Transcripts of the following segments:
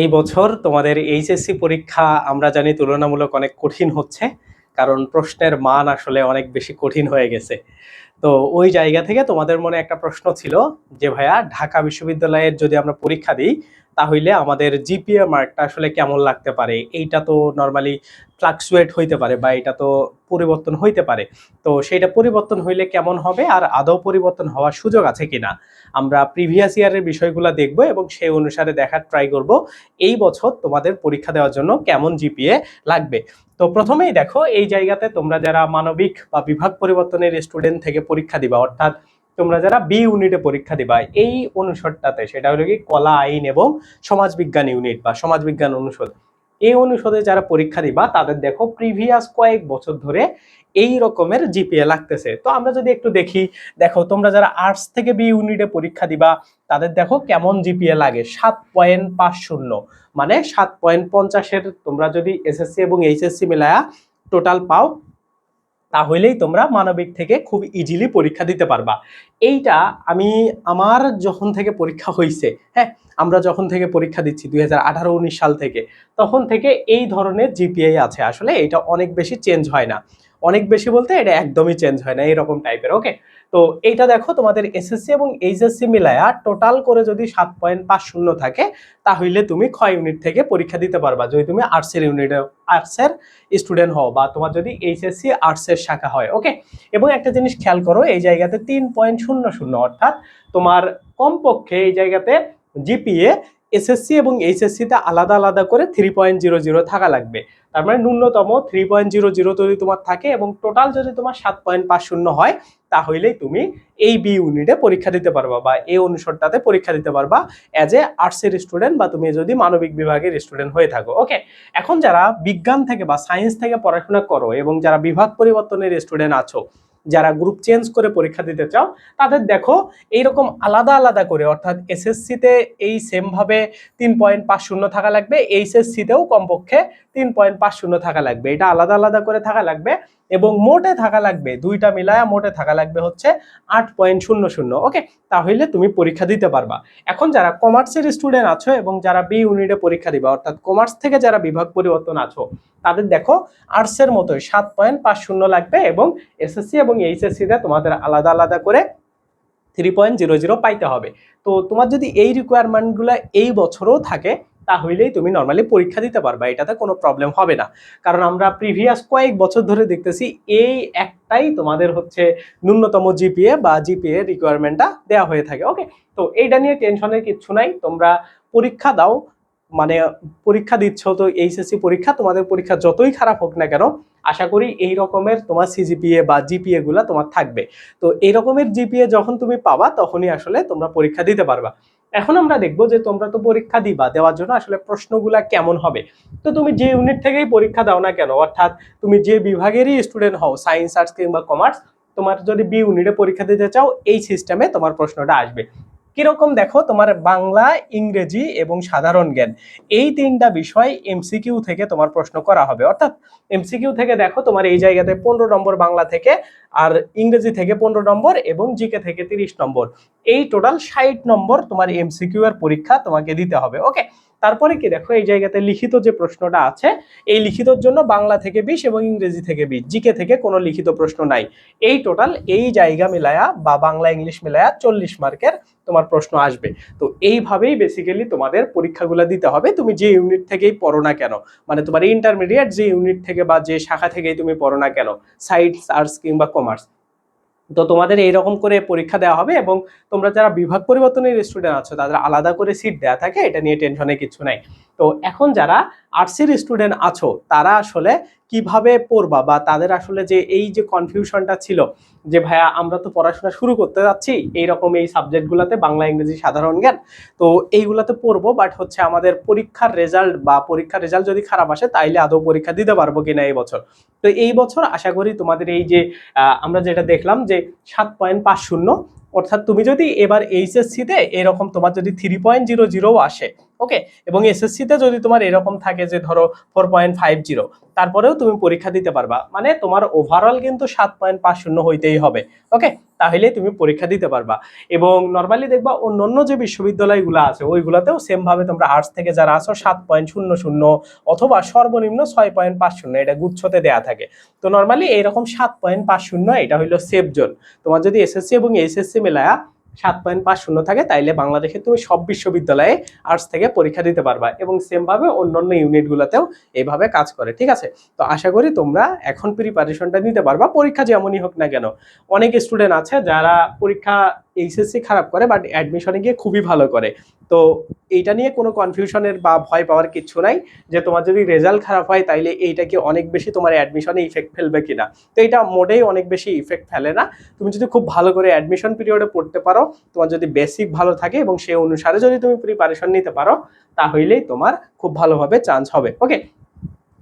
এই বছর তোমাদের এইচএসসি পরীক্ষা আমরা জানি তুলনামূলক অনেক কঠিন হচ্ছে, কারণ প্রশ্নের মান আসলে অনেক বেশি কঠিন হয়ে গেছে। তো ওই জায়গা থেকে তোমাদের মনে একটা প্রশ্ন ছিল যে, ভাইয়া, ঢাকা বিশ্ববিদ্যালয়ের যদি আমরা পরীক্ষা দিই তাহলে আমাদের জিপিএ মার্কটা আসলে কেমন লাগতে পারে? এইটা তো নর্মালি ফ্লাকচুয়েট হইতে পারে বা এটা তো পরিবর্তন হইতে পারে। তো সেইটা পরিবর্তন হইলে কেমন হবে আর আদৌ পরিবর্তন হওয়ার সুযোগ আছে কিনা? আমরা প্রিভিয়াস ইয়ারের বিষয়গুলো দেখব এবং সেই অনুসারে দেখার ট্রাই করব এই বছর তোমাদের পরীক্ষা দেওয়ার জন্য কেমন জিপিএ লাগবে। তো প্রথমেই দেখো, এই জায়গাতে তোমরা যারা মানবিক বা বিভাগ পরিবর্তনের স্টুডেন্ট থেকে পরীক্ষা দিবা, অর্থাৎ তোমরা যারা বি ইউনিটে পরীক্ষা দিবা, এই অনুষদটাতে সেটা হলো কি কলা, আইন এবং সমাজবিজ্ঞান ইউনিট বা সমাজবিজ্ঞান অনুষদ। এই অনুষদে যারা পরীক্ষা দিবা, তাদের দেখো প্রিভিয়াস কয়েক বছর ধরে এই রকমের জিপিএ লাগতেছে। তো আমরা যদি একটু দেখি, দেখো তোমরা যারা আর্টস থেকে বি ইউনিটে পরীক্ষা দিবা, তাদের দেখো কেমন জিপিএ লাগে? সাত পয়েন্ট পাঁচ শূন্য। মানে সাত পয়েন্ট পঞ্চাশের তোমরা যদি এসএসসি এবং এইচএসসি মিলায়া টোটাল পাও তাহলেই তোমরা মানবিক থেকে খুব ইজিলি পরীক্ষা দিতে পারবা। এইটা আমি আমার যখন থেকে পরীক্ষা হয়েছে হ্যাঁ আমরা যখন থেকে পরীক্ষা দিচ্ছি দুই হাজার আঠারো উনিশ সাল থেকে, তখন থেকে এই ধরনের জিপিআই আছে। আসলে এটা অনেক বেশি চেঞ্জ হয় না। অনেক বেশি বলতে এটা একদমই চেঞ্জ হয় না এরকম টাইপের ওকে তো এইটা দেখো, তোমাদের এসএসসি এবং এইচএসসি মিলায়া টোটাল করে যদি সাত পয়েন্ট পাঁচ শূন্য থাকে, তাহলে তুমি ক্ষয় ইউনিট থেকে পরীক্ষা দিতে পারবা। যদি তুমি আর্টসের ইউনিটে আর্টসের স্টুডেন্ট হও বা তোমার যদি এইচএসসি আর্টসের শাখা হয় ওকে এবং একটা জিনিস খেয়াল করো, এই জায়গাতে তিন পয়েন্ট শূন্য শূন্য, অর্থাৎ তোমার কমপক্ষে এই জায়গাতে জিপিএ এসএসসি এবং এইচএসসিতে আলাদা আলাদা করে থ্রি পয়েন্ট জিরো জিরো থাকা লাগবে। তার মানে ন্যূনতম থ্রি পয়েন্ট জিরো জিরো যদি তোমার থাকে এবং টোটাল যদি তোমার সাত পয়েন্ট পাঁচ শূন্য হয় তাহলেই তুমি এই বি ইউনিটে পরীক্ষা দিতে পারবা বা এই অনুষদটাতে পরীক্ষা দিতে পারবা অ্যাজ এ আর্টসের স্টুডেন্ট বা তুমি যদি মানবিক বিভাগের স্টুডেন্ট হয়ে থাকো। ওকে এখন যারা বিজ্ঞান থেকে বা সায়েন্স থেকে পড়াশোনা করো এবং যারা বিভাগ পরিবর্তনের স্টুডেন্ট আছো, যারা গ্রুপ চেঞ্জ করে পরীক্ষা দিতে চাও, তাদের দেখো এইরকম আলাদা আলাদা করে, অর্থাৎ এসএসসিতে এই সেমভাবে তিন পয়েন্ট পাঁচ শূন্য থাকা লাগবে এইচএসসিতেও কমপক্ষে তিন পয়েন্ট পাঁচ শূন্য থাকা লাগবে। এটা আলাদা আলাদা করে থাকা লাগবে। এবং মোটে থাকা লাগবে, দুইটা মিলায়া মোটে থাকা লাগবে হচ্ছে আট পয়েন্ট শূন্য শূন্য। ওকে, তাহলে তুমি পরীক্ষা দিতে পারবা। এখন যারা কমার্সের স্টুডেন্ট আছো এবং যারা বি ইউনিটে পরীক্ষা দিবা, অর্থাৎ কমার্স থেকে যারা বিভাগ পরিবর্তন আছো, তাদের দেখো আর্টসের মতোই সাত পয়েন্ট পাঁচ শূন্য লাগবে এবং এসএসসি এবং এইচএসসিতে তোমাদের আলাদা আলাদা করে থ্রি পয়েন্ট জিরো জিরো পাইতে হবে। তো তোমার যদি এই রিকোয়ারমেন্টগুলো এই বছরও থাকে তাহলেই তুমি নর্মালি পরীক্ষা দিতে পারবা, এটাতে কোনো প্রবলেম হবে না। কারণ আমরা প্রিভিয়াস কয়েক বছর ধরে দেখতেছি এই একটাই তোমাদের হচ্ছে ন্যূনতম জিপিএ বা জিপিএ রিকোয়ারমেন্টটা দেওয়া হয়ে থাকে ওকে তো এইটা নিয়ে টেনশনের কিচ্ছু নাই, তোমরা পরীক্ষা দাও মানে পরীক্ষা দিচ্ছ তো এইচএসসি পরীক্ষা, তোমাদের পরীক্ষা যতই খারাপ হোক না কেন, আশা করি এই রকমের তোমার সিজিপিএ বা জিপিএ গুলা তোমার থাকবে। তো এই রকমের জিপিএ যখন তুমি পাবা, তখনই আসলে তোমরা পরীক্ষা দিতে পারবা। এখন আমরা দেখব যে তোমরা তো পরীক্ষা দিবা, দেওয়ার জন্য আসলে প্রশ্নগুলা কেমন হবে? তো তুমি যে ইউনিট থেকেই পরীক্ষা দাও না কেন, অর্থাৎ তুমি যে বিভাগেরই স্টুডেন্ট হও সায়েন্স আর্টস কিংবা কমার্স তোমার যদি বি ইউনিটে পরীক্ষা দিতে চাও, এই সিস্টেমে তোমার প্রশ্নটা আসবে। কীরকম দেখো? তোমার বাংলা, ইংরেজি এবং সাধারণ জ্ঞান। এই তিনটা বিষয় এমসিকিউ থেকে তোমার প্রশ্ন করা হবে। অর্থাৎ এমসিকিউ থেকে দেখো তোমার এই জায়গাতে পনেরো নম্বর বাংলা থেকে আর ইংরেজি থেকে পনেরো নম্বর এবং জিকে থেকে তিরিশ নম্বর। এই টোটাল ষাট নম্বর তোমার এমসিকিউ এর পরীক্ষা তোমাকে দিতে হবে। ওকে তারপরে কি দেখো, এই জায়গাতে লিখিত যে প্রশ্নটা আছে, এই লিখিতর জন্য বাংলা থেকে বিশ এবং ইংরেজি থেকে বিশ জিকে থেকে কোনো লিখিত প্রশ্ন নাই। এই টোটাল এই জায়গা মিলায়া বা বাংলা ইংলিশ মিলায়া চল্লিশ মার্কের তোমার প্রশ্ন আসবে। তো এইভাবেই বেসিক্যালি তোমাদের পরীক্ষাগুলো দিতে হবে। তুমি যে ইউনিট থেকেই পড়ো না কেন মানে তোমার ইন্টারমিডিয়েট যে ইউনিট থেকে বা যে শাখা থেকেই তুমি পড়ো না কেন সায়েন্স আর্টস কিংবা কমার্স তো তোমাদের এইরকম করে পরীক্ষা দেওয়া হবে এবং তোমরা যারা বিভাগ পরিবর্তনের স্টুডেন্ট আছো, তাদের আলাদা করে সিট দেওয়া থাকে, এটা নিয়ে টেনশনে কিছু নাই। তো এখন যারা আর্টসের স্টুডেন্ট আছো, তারা আসলে কীভাবে পড়বা বা তাদের আসলে যে এই যে কনফিউশনটা ছিল যে, ভাইয়া, আমরা তো পড়াশোনা শুরু করতে যাচ্ছি, এইরকম এই সাবজেক্টগুলোতে বাংলা, ইংরেজি সাধারণ জ্ঞান, তো এইগুলোতে পড়ব বাট হচ্ছে আমাদের পরীক্ষার রেজাল্ট বা পরীক্ষার রেজাল্ট যদি খারাপ আসে, তাইলে আদৌ পরীক্ষা দিতে পারব কিনা এই বছর? তো এই বছর আশা করি তোমাদের এই যে আমরা যেটা দেখলাম যে, সাত পয়েন্ট পাঁচ শূন্য অর্থাৎ তুমি যদি এবার এইচএসসিতে এরকম তোমার যদি থ্রি পয়েন্ট জিরো জিরো আসে ওকে এবং এসএসসিতে যদি তোমার এরকম থাকে যে ধরো ফোর পয়েন্ট ফাইভ জিরো তারপরেও তুমি পরীক্ষা দিতে পারবা। মানে তোমার ওভারঅল কিন্তু সাত পয়েন্ট পাঁচ শূন্য হইতেই হবে ওকে তাহলে তুমি পরীক্ষা দিতে পারবা। এবং নর্মালি দেখবা অন্যান্য যে বিশ্ববিদ্যালয়গুলো আছে, ওইগুলোতেও সেমভাবে তোমরা আর্টস থেকে যারা আসো সাত পয়েন্ট শূন্য শূন্য অথবা সর্বনিম্ন ছয় পয়েন্ট পাঁচ শূন্য এটা গুচ্ছতে দেয়া থাকে। তো নর্মালি এইরকম সাত পয়েন্ট পাঁচ শূন্য এটা হইল সেফ জোন তোমার যদি এসএসসি এবং এসএসসি মেলায়া সাত পয়েন্ট পাঁচ শূন্য থাকে, তাইলে বাংলাদেশে তুমি সব বিশ্ববিদ্যালয়ে আর্টস থেকে পরীক্ষা দিতে পারবা এবং সেমভাবে অন্য অন্যান্য ইউনিটগুলোতেও এইভাবে কাজ করে, ঠিক আছে? তো আশা করি তোমরা এখন প্রিপারেশনটা নিতে পারবা, পরীক্ষা যেমনই হোক না কেন। অনেক স্টুডেন্ট আছে যারা পরীক্ষা এইচএসসি খারাপ করে বাট অ্যাডমিশনে গিয়ে খুবই ভালো করে। তো এইটা নিয়ে কোনো কনফিউশনের বা ভয় পাওয়ার কিছু নাই, যে তোমার যদি রেজাল্ট খারাপ হয়, তাইলে এইটা কি অনেক বেশি তোমার অ্যাডমিশনে ইফেক্ট ফেলবে কিনা? তো এটা মোটেই অনেক বেশি ইফেক্ট ফেলে না। তুমি যদি খুব ভালো করে অ্যাডমিশন পিরিয়ডে পড়তে পারো, তোমার যদি বেসিক ভালো থাকে এবং সেই অনুসারে যদি তুমি প্রিপারেশন নিতে পারো, তাহলেই তোমার খুব ভালোভাবে চান্স হবে। ওকে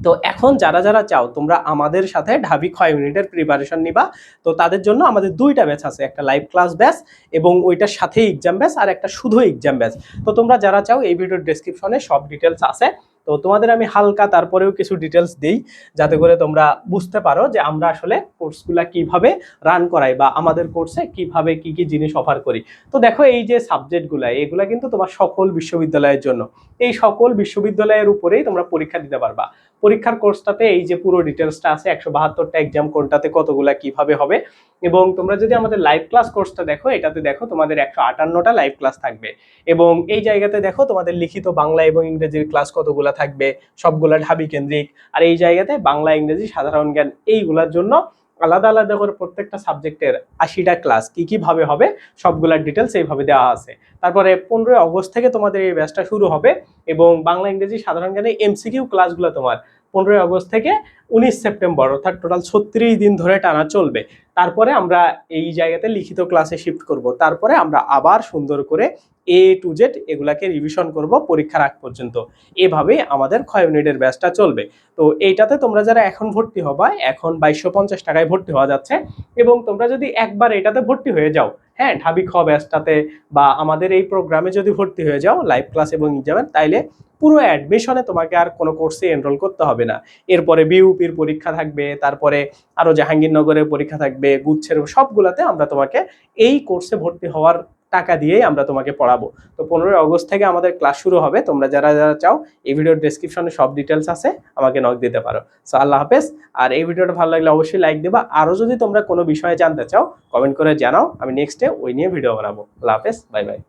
তো এখন যারা যারা চাও, তোমরা আমাদের সাথে ঢাবি ক্ষয় ইউনিটের প্রিপারেশন নিবা। তো তাদের জন্য আমাদের দুইটা ব্যাচ আছে, একটা লাইভ ক্লাস ব্যাচ এবং ওইটার সাথেই এক্সাম ব্যাচ আর একটা শুধু এক্সাম ব্যাচ তো তোমরা যারা চাও, এই ভিডিওর ডিসক্রিপশনে সব ডিটেলস আছে। তো তোমাদের আমি হালকা তারপরেও কিছু ডিটেলস দিই, যাতে করে তোমরা বুঝতে পারো যে আমরা আসলে কোর্সগুলা কীভাবে রান করাই বা আমাদের কোর্সে কীভাবে কি কি জিনিস অফার করি। তো দেখো এই যে সাবজেক্টগুলা এগুলা কিন্তু তোমার সকল বিশ্ববিদ্যালয়ের জন্য। এই সকল বিশ্ববিদ্যালয়ের উপরেই তোমরা পরীক্ষা দিতে পারবা। পরীক্ষার কোর্সটাতে এই যে পুরো ডিটেলসটা আছে, একশো বাহাত্তরটা এক্সাম কোনটাতে, কতগুলা কীভাবে হবে এবং তোমরা যদি আমাদের লাইভ ক্লাস কোর্সটা দেখো, এটাতে দেখো তোমাদের একশো আটান্নটা লাইভ ক্লাস থাকবে। এবং এই জায়গাতে দেখো তোমাদের লিখিত বাংলা এবং ইংরেজির ক্লাস কতগুলা থাকবে, সবগুলা ঢাবি কেন্দ্রিক। আর এই জায়গাতে বাংলা, ইংরেজি, সাধারণ জ্ঞান, এইগুলার জন্য আলাদা আলাদা করে প্রত্যেকটা সাবজেক্টের আশিটা ক্লাস কি কীভাবে হবে, সবগুলার ডিটেলস এইভাবে দেওয়া আছে। তারপরে পনেরোই অগস্ট থেকে তোমাদের এই ব্যাচটা শুরু হবে এবং বাংলা, ইংরেজি, সাধারণ জ্ঞানে এমসিকিউ ক্লাসগুলো তোমার পনেরোই আগস্ট থেকে উনিশ সেপ্টেম্বর, অর্থাৎ টোটাল ছত্রিশ দিন ধরে টানা চলবে। তারপরে আমরা এই জায়গাতে লিখিত ক্লাসে শিফট করব। তারপরে আমরা আবার সুন্দর করে এ টু জেড এগুলাকে রিভিশন করব পরীক্ষার আগ পর্যন্ত। এভাবেই আমাদের ক্ষয় ইউনিটের ব্যাচটা চলবে। তো এইটাতে তোমরা যারা এখন ভর্তি হবা, এখন বাইশশো পঞ্চাশ টাকায় ভর্তি হওয়া যাচ্ছে এবং তোমরা যদি একবার এটাতে ভর্তি হয়ে যাও হ্যাঁ ঢাবি খ ব্যাচটাতে বা আমাদের এই প্রোগ্রামে যদি ভর্তি হয়ে যাও লাইভ ক্লাস এবং এক্সামের তাইলে পুরো অ্যাডমিশনে তোমাকে আর কোনো কোর্সে এনরোল করতে হবে না। এরপরে বিউপির পরীক্ষা থাকবে, তারপরে আরও জাহাঙ্গীরনগরের পরীক্ষা থাকবে, গুচ্ছের সবগুলাতে আমরা তোমাকে এই কোর্সে ভর্তি হওয়ার টাকা দিয়েই আমরা তোমাকে পড়াবো। তো পনেরোই অগস্ট থেকে আমাদের ক্লাস শুরু হবে। তোমরা যারা যারা চাও, এই ভিডিওর ডিসক্রিপশনে সব ডিটেলস আছে, আমাকে নক দিতে পারো। সো আল্লাহ হাফেজ। আর এই ভিডিওটা ভালো লাগলে অবশ্যই লাইক দেবা। আরও যদি তোমরা কোনো বিষয়ে জানতে চাও কমেন্ট করে জানাও। আমি নেক্সটে ওই নিয়ে ভিডিও বানাবো। আল্লাহ হাফেজ। Bye bye